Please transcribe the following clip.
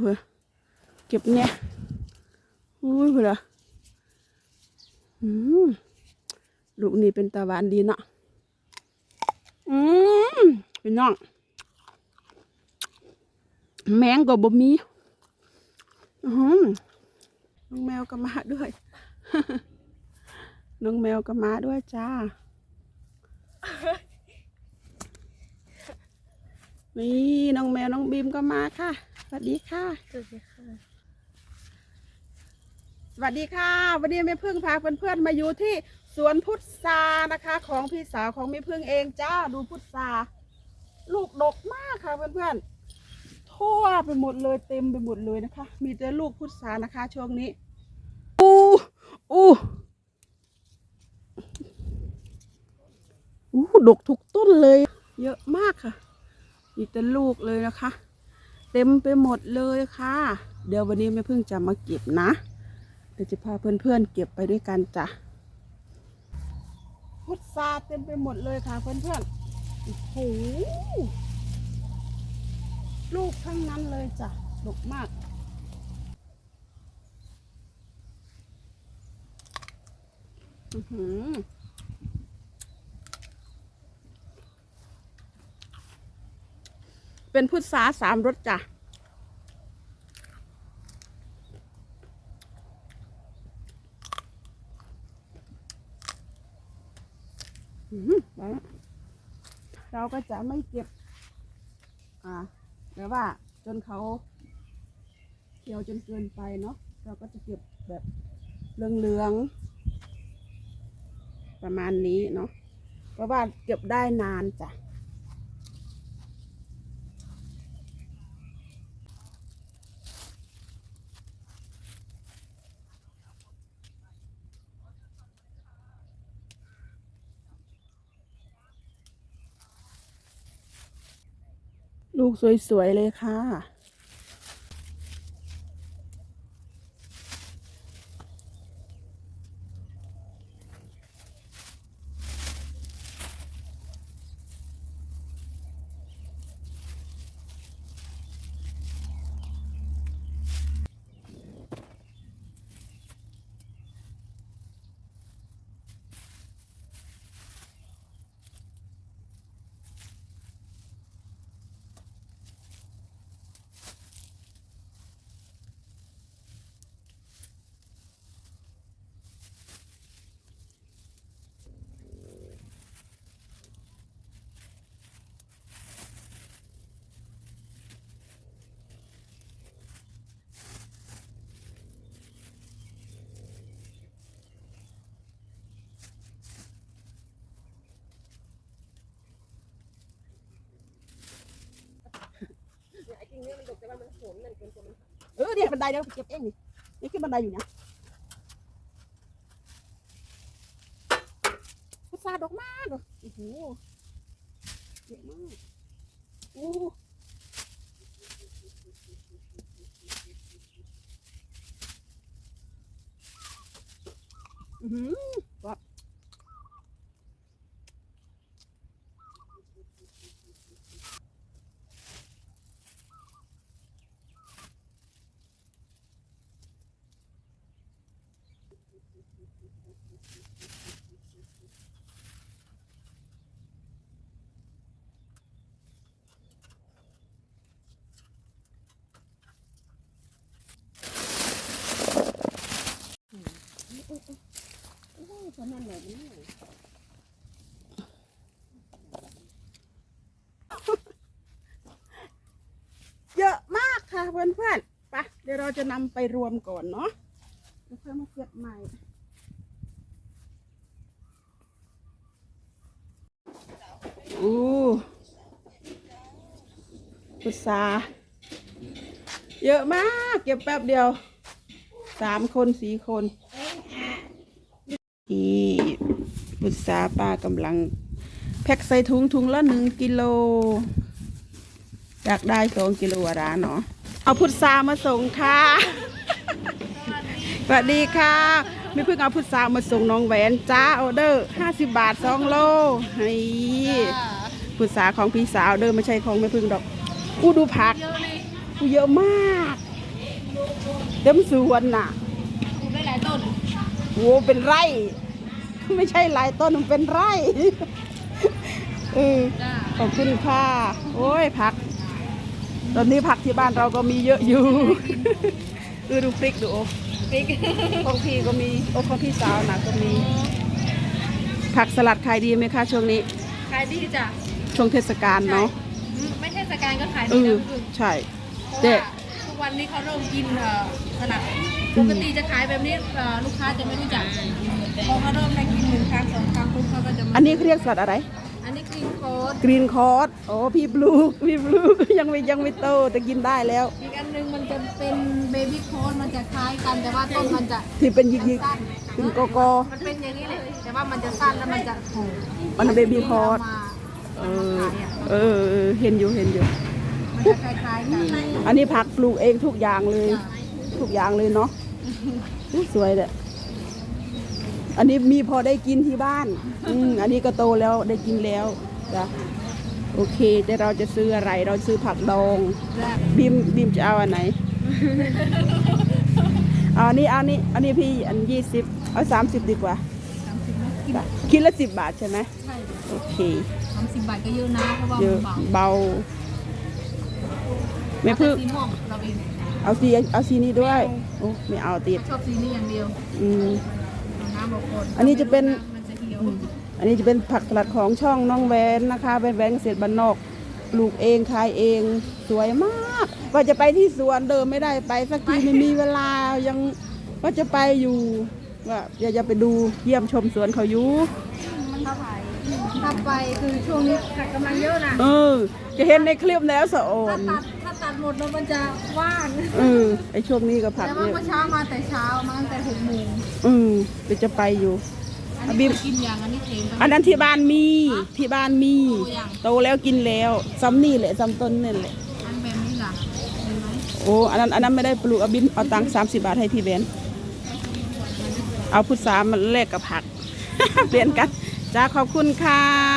เพื่อเก็บเนี่ยอุ้ยเพื่ออืมลูกนี่เป็นตาหวานดีเนาะอืมเป็นน้อง แมงก็บ่มีอื้อหือน้องแมวก็มาด้วย น้องแมวก็มาด้วยจ้า นี่น้องแมวน้องบีมก็มาค่ะ สวัสดีค่ะ สวัสดีค่ะ สวัสดีค่ะ วันนี้แม่พึ่งพาเพื่อนๆมาอยู่ที่สวนพุทรานะคะ ของพี่สาวของแม่พึ่งเองจ้าดูพุทราลูกดกมากค่ะเพื่อนๆทั่วไปหมดเลยเต็มไปหมดเลยนะคะ มีแต่ลูกพุทรานะคะ ช่วงนี้อู้อู้อู้ดกทุกต้นเลย เยอะมากค่ะ มีแต่ลูกเลยนะคะ เต็มไปหมดเลยค่ะ เดี๋ยววันนี้แม่พึ่งจะมาเก็บนะ เดี๋ยวจะพาเพื่อนๆเก็บไปด้วยกันจ้ะพุทราเต็มไปหมดเลยค่ะเพื่อนๆโอ้โหลูกทั้งนั้นเลยจ้ะดกมากอือหือ เป็นพุทราสามรสจ้ะเราก็จะไม่เก็บ อ่าแต่ว่าจนเขาเขียวจนเกินไปเนาะ เราก็จะเก็บแบบเหลืองๆ ประมาณนี้เนาะ เพราะว่าเก็บได้นานจ้ะ ลูกสวย ๆ เลยค่ะ เออเนี่ยบันไดเดี๋ยวเก็บเองนี่นี่ขึ้นบันไดอยู่เนี่ยพุทราดอกมากเลยโอ้โหเยอะมากโอ้อือ หือแบบโอ้ยประมาณไหนเนี่ยเยอะมากค่ะเพื่อนๆไปเดี๋ยวเราจะนำไปรวมก่อนเนาะแล้วค่อยมาเก็บใหม่อู้พุทราเยอะมาก เก็บแป๊บเดียว สามคนสี่คน นี่พุทราป้ากำลัง แพ็คใส่ถุงถุงละหนึ่งกิโลอยากได้สองกิโลร้านเนาะเอาพุทรามาส่งค่ะสวัสดีค่ะไม่เพิ่งเอาพุทรามาส่งน้องแหวนจ้าออเดอร์ห้าสิบบาทสองโลนี่พุทราของพี่สาวเดิมไม่ใช่ของแม่พึ่งดอกอู้ดูผักอู้เยอะมากเต็มสวนน่ะปลูได้หลายต้น โอ้เป็นไร่ ไม่ใช่หลายต้นมันเป็นไร่เออจ้าขอบคุณค่ะ โอ้ยผัก ตอนนี้ผักที่บ้านเราก็มีเยอะอยู่เออดูพริกดูโอ้พริกของพี่ก็มีโอ้ของพี่สาวนะก็มี ผักสลัดขายดีไหมคะช่วงนี้ ขายดีจ้ะช่วงเทศกาลเนาะอืมไม่เทศกาลก็ขายเอดีอนะคือใช่ เพราะแต่ว่าทุก วันนี้เขาเริ่มกินเอ่อสลัดปกติจะขายแบบนี้เอ่อลูกค้าจะไม่รู้จักพอเขาเริ่มได้กินหนึ่งครั้งสองครั้งปุ๊บเขาก็จะมาอันนี้เขาเรียกสลัดอะไร อันนี้กรีนโค้ดกรีนคอร์สโอ้พี่ปลูกพี่ปลูกยังไม่ยังไม่โตแต่กินได้แล้ว อีกอันหนึงมันจะเป็นเบบี้โค้ดมันจะคล้ายกันแต่ว่าต้นมันจะที่เป็นยิกยิกสั้นๆเป็นโกโก้มันเป็นอย่างนี้เลย แต่ว่ามันจะสั้นแล้วมันจะโหมันเบบี้คอร์สมาเออเออเออเห็นอยู่เห็นอยู่มันจะ คล้ายๆกันอันนี้ผักปลูกเองทุกอย่างเลย ทุกอย่างเลยเนาะอุ๊ยสวยเลยอันนี้มีพอได้กินที่บ้านอืมอันนี้ก็โตแล้วได้กินแล้วจ้ะโอเคแต่เราจะซื้ออะไร เราซื้อผักดองและบีมบีมจะเอาอันไหน เอาอันนี้เอาอันนี้อันนี้พี่อันยี่สิบเอาสามสิบดีกว่าสามสิบกินจ้ะคิดละสิบบาทใช่ไหมใช่โอเคสามสิบบาทก็เยอะนะเพราะว่าเยมัอะนเบาเบา แม่พึ่งสีม่วงเราเองเอาสีเอาสีนี้ด้วยโอ้ไม่เอาติดชอบสีนี้อย่างเดียวอืมเอาน้ำบอกคนอันนี้จะเป็นมันจะเหี่ยวอันนี้จะเป็นผักสลัดของช่องน้องแวนนะคะแวนแวนเกษตรบ้านนอกปลูกเองขายเองสวยมากว่าจะไปที่สวนเดิมไม่ได้ไปสักทีไม่มีเวลายังว่าจะไปอยู่ว่าอยากจะไปดูเยี่ยมชมสวนเขาอยู่มันถ้าไปถ้าไปคือช่วงนี้ผักกำลังเยอะนะเออจะเห็นในคลิปแล้วสะโอถ้าน ตัดหมดแล้วมันจะว่างเออไอช่วงนี้ก็ผักแต่เยว่าอะเมื่อเช้ามาแต่เช้ามาตั้งแต่หกโมงอืมเดี๋ยวจะไปอยู่ อันนี้จะกินอย่างอันนี้เองอันนั้นที่บ้านมีที่บ้านมี โตแล้วกินแล้วซ้ำนี่แหละซ้ำต้นนี่แหละ อันแบบนี้ล่ะเห็นไหมโอ้อันนั้นอันนั้นไม่ได้ปลูกอาบินเอาตังค์สามสิบาทให้พี่เบนเอาพุทรามาแลกกับผัก เปลี่ยนกันจ้าขอบคุณค่ะ